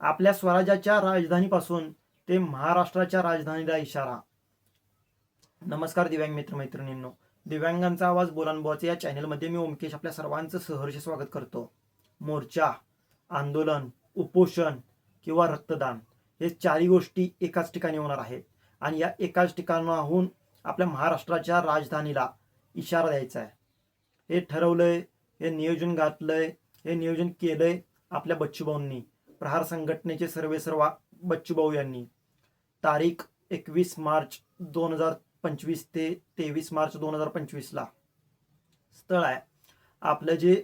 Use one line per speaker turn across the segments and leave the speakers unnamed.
आपल्या स्वराज्याच्या राजधानीपासून ते महाराष्ट्राच्या राजधानीला इशारा. नमस्कार दिव्यांग मित्र मैत्रिणींनो दिव्यांगांचा आवाज बोलानबोवाचे या चॅनलमध्ये मी ओमकेश आपल्या सर्वांचं सहर्ष स्वागत करतो. मोर्चा आंदोलन उपोषण किंवा रक्तदान हे चारही गोष्टी एकाच ठिकाणी होणार आहेत. आणि या एकाच ठिकाणाहून आपल्या महाराष्ट्राच्या राजधानीला इशारा द्यायचा आहे. हे ठरवलंय हे नियोजन घातलंय हे नियोजन केलंय आपल्या बच्चूभाऊंनी. प्रहार संघटनेचे सर्वे सर्वा बच्चूभाऊ यांनी. तारीख एकवीस मार्च दोन हजार पंचवीस ते तेवीस मार्च दोन हजार पंचवीसला स्थळ आहे. आपलं जे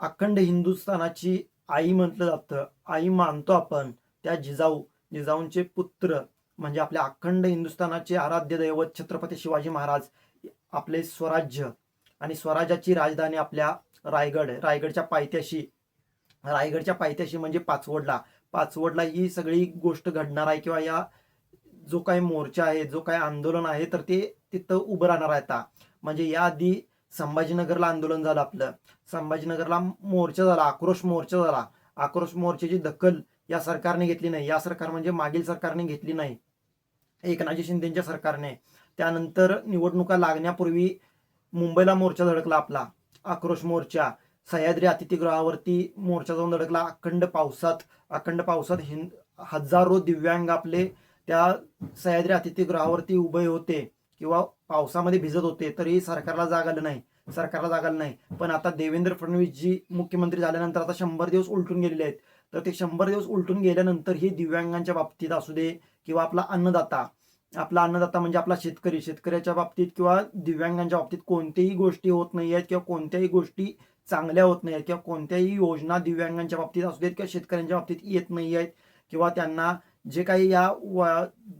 अखंड हिंदुस्थानाची आई म्हटलं जातं आई मानतो आपण त्या जिजाऊ जिजाऊंचे पुत्र म्हणजे आपल्या अखंड हिंदुस्थानाचे आराध्य दैवत छत्रपती शिवाजी महाराज आपले स्वराज्य आणि स्वराज्याची राजधानी आपल्या रायगड रायगडच्या पायथ्याशी रायगडच्या पायथ्याशी म्हणजे पाचवडला. पाचवडला ही सगळी गोष्ट घडणार आहे किंवा या जो काही मोर्चा आहे जो काही आंदोलन आहे तर ते तिथं उभं राहणार आहे आता. म्हणजे याआधी संभाजीनगरला आंदोलन झालं आपलं. संभाजीनगरला मोर्चा झाला आक्रोश मोर्चा झाला. आक्रोश मोर्चाची दखल या सरकारने घेतली नाही. या सरकार म्हणजे मागील सरकारने घेतली नाही. एकनाथजी शिंदेच्या सरकारने. त्यानंतर निवडणुका लागण्यापूर्वी मुंबईला मोर्चा धडकला आपला. आक्रोश मोर्चा. सह्याद्री अतिथीगृहावरती मोर्चा जाऊन धडकला. अखंड पावसात अखंड पावसात हिंद हजारो दिव्यांग आपले त्या सह्याद्री अतिथीगृहावरती उभे होते किंवा पावसामध्ये भिजत होते तरी सरकारला जाग आलं नाही. सरकारला जाग आलं नाही. पण आता देवेंद्र फडणवीस जी मुख्यमंत्री झाल्यानंतर आता शंभर दिवस उलटून गेलेले आहेत. तर ते शंभर दिवस उलटून गेल्यानंतर ही दिव्यांगांच्या बाबतीत असू दे किंवा आपला अन्नदाता आपला अन्नदाता म्हणजे आपला शेतकरी शेतकऱ्याच्या बाबतीत किंवा दिव्यांगांच्या बाबतीत कोणत्याही गोष्टी होत नाही आहेत किंवा कोणत्याही गोष्टी चांगल्या होत नाही आहेत किंवा कोणत्याही योजना दिव्यांगांच्या बाबतीत असू देत किंवा शेतकऱ्यांच्या बाबतीत येत नाही आहेत किंवा त्यांना जे काही या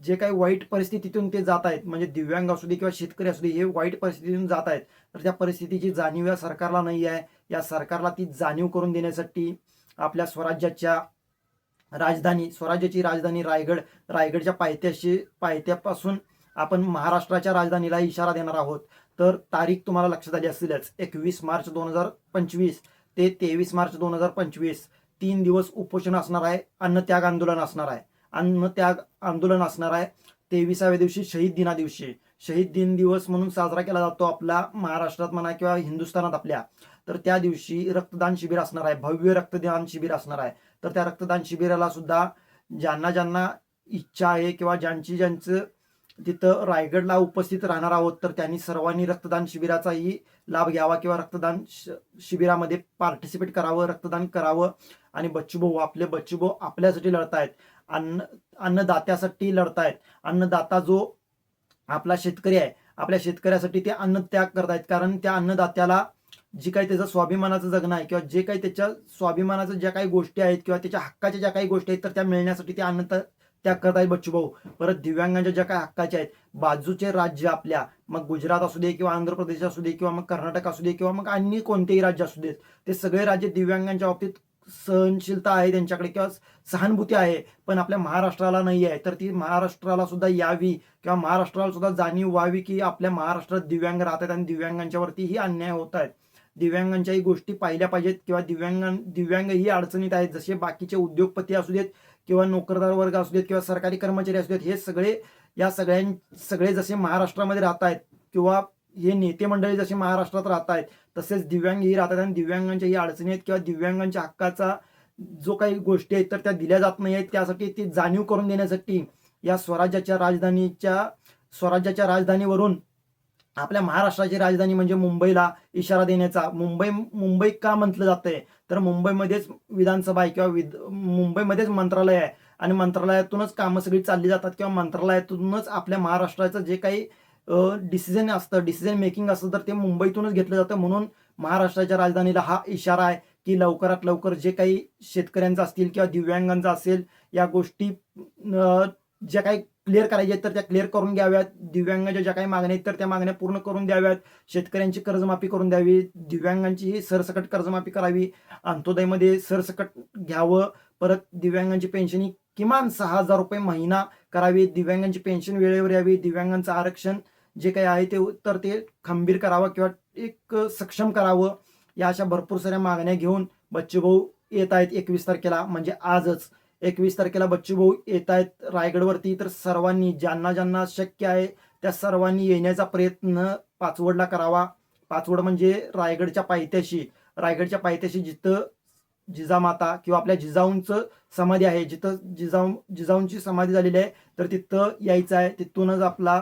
जे काही वाईट परिस्थितीतून ते जात आहेत म्हणजे दिव्यांग असू दे किंवा शेतकरी असू दे हे वाईट परिस्थितीतून जात आहेत तर त्या परिस्थितीची जाणीव या सरकारला नाही आहे. या सरकारला ती जाणीव करून देण्यासाठी आपल्या स्वराज्याच्या राजधानी स्वराज्याची राजधानी रायगड रायगडच्या पायथ्याशी पायथ्यापासून आपण महाराष्ट्राच्या राजधानीला इशारा देणार आहोत. तर तारीख तुम्हाला लक्षात आली असेलच. एकवीस मार्च दोन हजार पंचवीस ते तेवीस मार्च दोन हजार पंचवीस. तीन दिवस उपोषण असणार आहे अन्नत्याग आंदोलन असणार आहे. अन्नत्याग आंदोलन असणार आहे तेविसाव्या दिवशी शहीद दिना दिवशी शहीद दिन दिवस म्हणून साजरा केला जातो आपला महाराष्ट्रात म्हणा किंवा हिंदुस्थानात आपल्या. तर त्या दिवशी रक्तदान शिबिर असणार आहे भव्य रक्तदान शिबिर असणार आहे. तर त्या रक्तदान शिबिराला सुद्धा ज्यांना ज्यांना इच्छा आहे किंवा ज्यांची ज्यांचं तिथं रायगडला उपस्थित राहणार आहोत तर त्यांनी सर्वांनी रक्तदान शिबिराचाही लाभ घ्यावा किंवा रक्तदान श- शिबिरामध्ये पार्टिसिपेट करावं रक्तदान करावं. आणि बच्चूभाऊ आपले बच्चूभाऊ आपल्यासाठी लढतायत. अन्न अन्नदात्यासाठी लढतायत. अन्नदाता जो आपला शेतकरी आहे आपल्या शेतकऱ्यासाठी ते अन्न त्याग करतायत. कारण त्या अन्नदात्याला जी काही त्याचं स्वाभिमानाचं जगणं आहे किंवा जे काही त्याच्या स्वाभिमानाचं ज्या काही गोष्टी आहेत किंवा त्याच्या हक्काच्या ज्या काही गोष्टी आहेत तर त्या मिळण्यासाठी ते अन्न त्या- बच्चू भाऊ. बच्चूभाऊ परत दिव्यांगांच्या ज्या काही हक्काच्या आहेत बाजूचे राज्य आपल्या मग गुजरात असू दे किंवा आंध्र प्रदेश असू दे किंवा मग कर्नाटक असू दे किंवा मग अन्य कोणतेही राज्य असू देत ते सगळे राज्य दिव्यांगांच्या बाबतीत सहनशीलता आहे त्यांच्याकडे किंवा सहानुभूती आहे पण आपल्या महाराष्ट्राला नाही आहे. तर ती महाराष्ट्राला सुद्धा यावी किंवा महाराष्ट्राला सुद्धा जाणीव व्हावी की आपल्या महाराष्ट्रात दिव्यांग राहतात आणि दिव्यांगांच्या वरतीही अन्याय होत आहेत दिव्यांगांच्याही गोष्टी पाहिल्या पाहिजेत किंवा दिव्यांगां दिव्यांग ही अडचणीत आहेत. जसे बाकीचे उद्योगपती असू देत किंवा नोकरदार वर्ग असू देत किंवा सरकारी कर्मचारी असू देत हे सगळे या सगळ्यां सगळे जसे महाराष्ट्रामध्ये राहत आहेत किंवा हे नेते मंडळी जसे महाराष्ट्रात राहत आहेत तसेच दिव्यांग ही राहतात आणि दिव्यांगांच्या ही अडचणी आहेत किंवा दिव्यांगांच्या हक्काचा जो काही गोष्टी आहेत तर त्या दिल्या जात नाही आहेत. त्यासाठी ती जाणीव करून देण्यासाठी या स्वराज्याच्या राजधानीच्या स्वराज्याच्या राजधानीवरून आपल्या महाराष्ट्राची राजधानी म्हणजे मुंबईला इशारा देण्याचा. मुंबई मुंबई का म्हटलं जातंय? तर मुंबईमध्येच विधानसभा आहे किंवा विध मुंबईमध्येच मंत्रालय आहे. आणि मंत्रालयातूनच कामं सगळी चालली जातात किंवा मंत्रालयातूनच आपल्या महाराष्ट्राचं जे काही डिसिजन असतं डिसिजन मेकिंग असतं तर ते मुंबईतूनच घेतलं जातं. म्हणून महाराष्ट्राच्या राजधानीला हा इशारा आहे की लवकरात लवकर जे काही शेतकऱ्यांचं असतील किंवा दिव्यांगांचं असेल या गोष्टी ज्या काही क्लिअर करायच्या आहेत तर त्या क्लिअर करून घ्याव्यात. दिव्यांगाच्या ज्या काही मागण्या आहेत तर त्या मागण्या पूर्ण करून द्याव्यात. शेतकऱ्यांची कर्जमाफी करून द्यावी. दिव्यांगांची सरसकट कर्जमाफी करावी. अंत्योदयमध्ये सरसकट घ्यावं. परत दिव्यांगांची पेन्शन ही किमान सहा हजार रुपये महिना करावी. दिव्यांगांची पेन्शन वेळेवर यावी. दिव्यांगांचं आरक्षण जे काही आहे ते तर ते खंबीर करावं किंवा एक सक्षम करावं. या अशा भरपूर साऱ्या मागण्या घेऊन बच्चूभाऊ येत आहेत एकवीस तारखेला म्हणजे आजच. एकवीस तारखेला बच्चू भाऊ येत आहेत रायगडवरती. तर सर्वांनी ज्यांना ज्यांना शक्य आहे त्या सर्वांनी येण्याचा प्रयत्न पाचवडला करावा. पाचवड म्हणजे रायगडच्या पायथ्याशी. रायगडच्या पायथ्याशी जिथं जिजामाता किंवा आपल्या जिजाऊंचं समाधी आहे जिथं जिजाऊ जिजाऊंची समाधी झालेली आहे तर तिथं यायचं आहे. तिथूनच आपला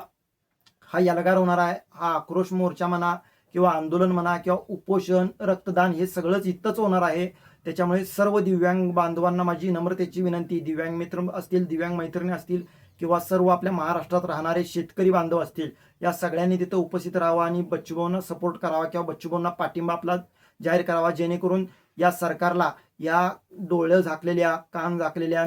हा यलगार होणार आहे. हा आक्रोश मोर्चा म्हणा किंवा आंदोलन म्हणा किंवा उपोषण रक्तदान हे सगळंच इथंच होणार आहे. त्याच्यामुळे सर्व दिव्यांग बांधवांना माझी नम्रतेची विनंती. दिव्यांग मित्र असतील दिव्यांग मैत्रिणी असतील किंवा सर्व आपल्या महाराष्ट्रात राहणारे शेतकरी बांधव असतील या सगळ्यांनी तिथं उपस्थित राहावं आणि बच्चूभाऊंना सपोर्ट करावा किंवा बच्चूभाऊंना पाठिंबा आपला जाहीर करावा जेणेकरून या सरकारला या डोळं झाकलेल्या कान झाकलेल्या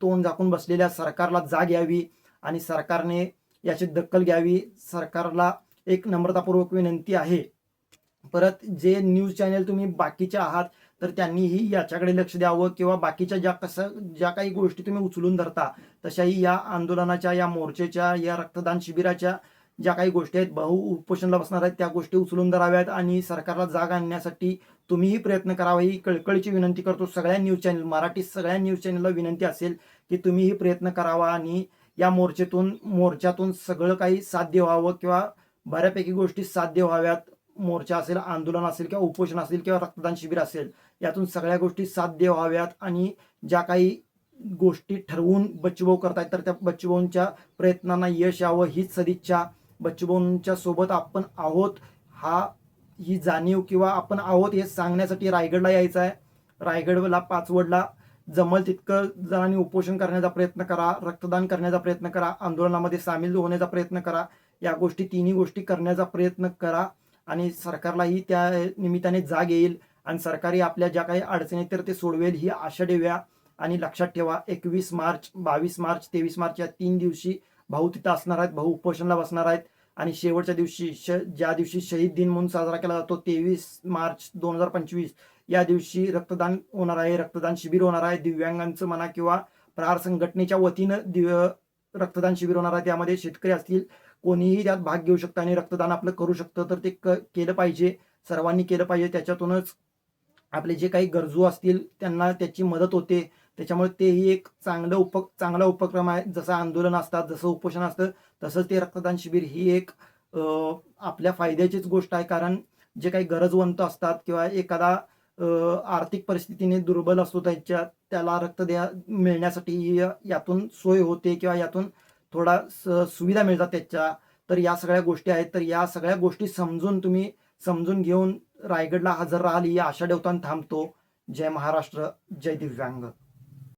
तोंड झाकून बसलेल्या सरकारला जाग यावी आणि सरकारने याची दखल घ्यावी. सरकारला एक नम्रतापूर्वक विनंती आहे. परत जे न्यूज चॅनेल तुम्ही बाकीचे आहात तर त्यांनीही याच्याकडे लक्ष द्यावं किंवा बाकीच्या ज्या कसं ज्या काही गोष्टी तुम्ही उचलून धरता तशाही या आंदोलनाच्या या मोर्चेच्या या रक्तदान शिबिराच्या ज्या काही गोष्टी आहेत बहु उपोषणला बसणार आहेत त्या गोष्टी उचलून धराव्यात आणि सरकारला जाग आणण्यासाठी तुम्हीही प्रयत्न करावा. ही कळकळीची विनंती करतो. सगळ्या न्यूज चॅनल मराठी सगळ्या न्यूज चॅनलला विनंती असेल की तुम्हीही प्रयत्न करावा आणि या मोर्चेतून मोर्चातून सगळं काही साध्य व्हावं किंवा बऱ्यापैकी गोष्टी साध्य व्हाव्यात. मोर्चा असेल आंदोलन असेल किंवा उपोषण असेल किंवा रक्तदान शिबिर असेल यातून सगळ्या गोष्टी साध्य व्हाव्यात आणि ज्या काही गोष्टी ठरवून बच्चूभाऊ करतायत तर त्या बच्चूभाऊंच्या प्रयत्नांना यश यावं हीच सदिच्छा. बच्चूभाऊंच्या सोबत आपण आहोत हा ही जाणीव किंवा आपण आहोत हे सांगण्यासाठी रायगडला यायचं आहे. रायगडला पाचवडला जमल तितकं जणांनी उपोषण करण्याचा प्रयत्न करा रक्तदान करण्याचा प्रयत्न करा आंदोलनामध्ये सामील होण्याचा प्रयत्न करा. या गोष्टी तिन्ही गोष्टी करण्याचा प्रयत्न करा आणि सरकारलाही त्या निमित्ताने जाग येईल. आणि सरकारी आपल्या ज्या काही अडचणी आहेत तर ते सोडवेल ही आशा देव्या आणि लक्षात ठेवा एकवीस मार्च बावीस मार्च तेवीस मार्च या तीन दिवशी भाऊ तिथं असणार आहेत भाऊ उपोषणला बसणार आहेत. आणि शेवटच्या दिवशी श ज्या दिवशी शहीद दिन म्हणून साजरा केला जातो तेवीस मार्च दोन हजार पंचवीस या दिवशी रक्तदान होणार आहे रक्तदान शिबिर होणार आहे. दिव्यांगांचं म्हणा किंवा प्रहार संघटनेच्या वतीनं दिव्य रक्तदान शिबिर होणार आहे. त्यामध्ये शेतकरी असतील कोणीही त्यात भाग घेऊ शकतं आणि रक्तदान आपलं करू शकतं. तर ते क केलं पाहिजे सर्वांनी केलं पाहिजे. त्याच्यातूनच आपले जे काही गरजू असतील त्यांना त्याची मदत होते. त्याच्यामुळे तेही एक चांगलं उप चांगला उपक्रम आहे. जसं आंदोलन असतात जसं उपोषण असतं तसंच ते रक्तदान शिबिर ही एक आपल्या फायद्याचीच गोष्ट आहे. कारण जे काही गरजवंत असतात किंवा एखादा आर्थिक परिस्थितीने दुर्बल असतो त्याच्या त्याला रक्त द्या मिळण्यासाठी यातून सोय होते किंवा यातून थोडा स- सुविधा मिळतात त्याच्या. तर या सगळ्या गोष्टी आहेत. तर या सगळ्या गोष्टी समजून तुम्ही समजून घेऊन रायगडला हजर राहिली या आशा ठेवताना थांबतो. जय महाराष्ट्र जय दिव्यांग.